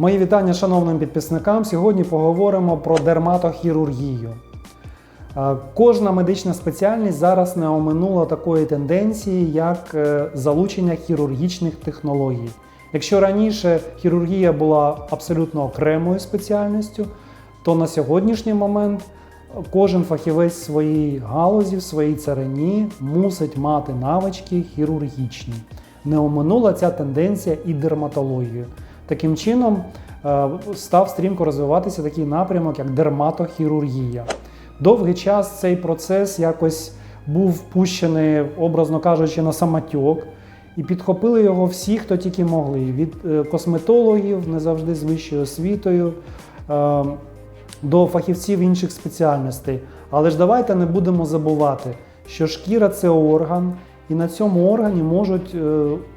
Мої вітання шановним підписникам. Сьогодні поговоримо про дерматохірургію. Е, Кожна медична спеціальність зараз не оминула такої тенденції, як е, залучення хірургічних технологій. Якщо раніше хірургія була абсолютно окремою спеціальністю, то на сьогоднішній момент кожен фахівець в своїй галузі, в своїй царині мусить мати навички хірургічні. Не оминула ця тенденція і дерматологію. Таким чином е, став стрімко розвиватися такий напрямок, як дерматохірургія. Довгий час цей процес якось був впущений, образно кажучи, на самотьок, і підхопили його всі, хто тільки могли: від е, косметологів, не завжди з вищою освітою, е, до фахівців інших спеціальностей. Але ж давайте не будемо забувати, що шкіра це орган, і на цьому органі можуть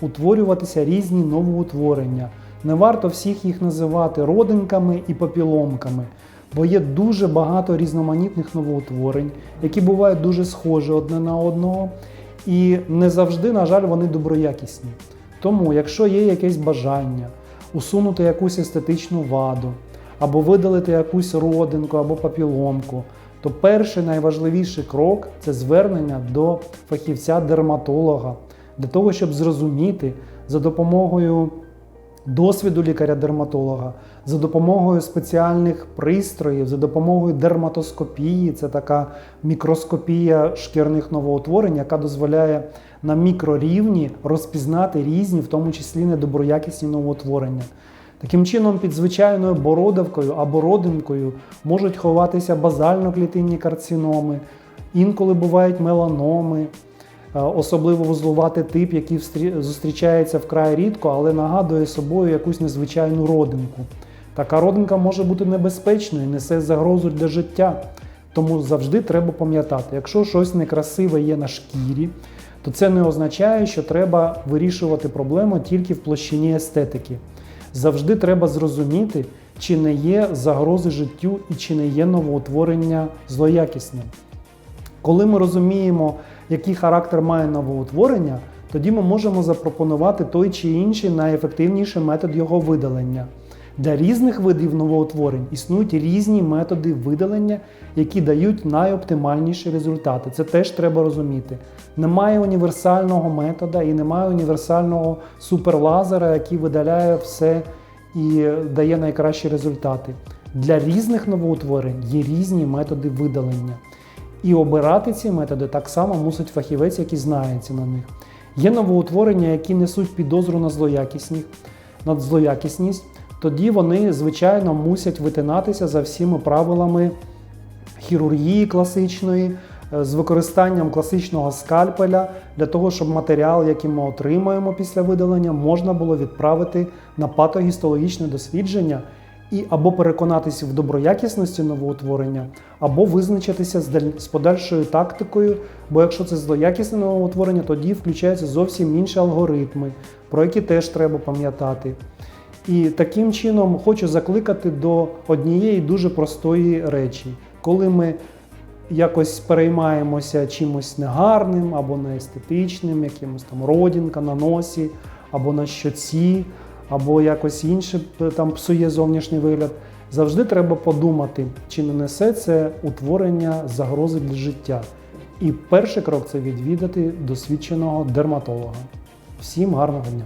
утворюватися різні новоутворення. Не варто всіх їх називати родинками і папіломками, бо є дуже багато різноманітних новоутворень, які бувають дуже схожі одне на одного, і не завжди, на жаль, вони доброякісні. Тому, якщо є якесь бажання усунути якусь естетичну ваду, або видалити якусь родинку або папіломку, то перший найважливіший крок це звернення до фахівця-дерматолога для того, щоб зрозуміти за допомогою досвіду лікаря-дерматолога, за допомогою спеціальних пристроїв, за допомогою дерматоскопії, це така мікроскопія шкірних новоутворень, яка дозволяє на мікрорівні розпізнати різні, в тому числі недоброякісні новоутворення. Таким чином, під звичайною бородавкою або родинкою можуть ховатися базально-клітинні карциноми, інколи бувають меланоми, особливо вузлуватий тип, який зустрічається вкрай рідко, але нагадує собою якусь незвичайну родинку. Така родинка може бути небезпечною, несе загрозу для життя. Тому завжди треба пам'ятати, якщо щось некрасиве є на шкірі, то це не означає, що треба вирішувати проблему тільки в площині естетики. Завжди треба зрозуміти, чи не є загрози життю і чи не є новоутворення злоякісним. Коли ми розуміємо, який характер має новоутворення, тоді ми можемо запропонувати той чи інший найефективніший метод його видалення. Для різних видів новоутворень існують різні методи видалення, які дають найоптимальніші результати. Це теж треба розуміти. Немає універсального метода і немає універсального суперлазера, який видаляє все і дає найкращі результати. Для різних новоутворень є різні методи видалення. І обирати ці методи так само мусить фахівець, який знається на них. Є новоутворення, які несуть підозру на злоякісність, на злоякісність, тоді вони, звичайно, мусять витинатися за всіма правилами хірургії класичної, е, з використанням класичного скальпеля для того, щоб матеріал, який ми отримаємо після видалення, можна було відправити на патогістологічне дослідження і або переконатися в доброякісності новоутворення, або визначитися з подальшою тактикою. Бо якщо це злоякісне новоутворення, тоді включаються зовсім інші алгоритми, про які теж треба пам'ятати. І таким чином хочу закликати до однієї дуже простої речі, коли ми якось переймаємося чимось негарним або неестетичним, якимось там родінка на носі, або на щоці, або якось інше там псує зовнішній вигляд. Завжди треба подумати, чи не несе це утворення загрози для життя. І перший крок це відвідати досвідченого дерматолога. Всім гарного дня!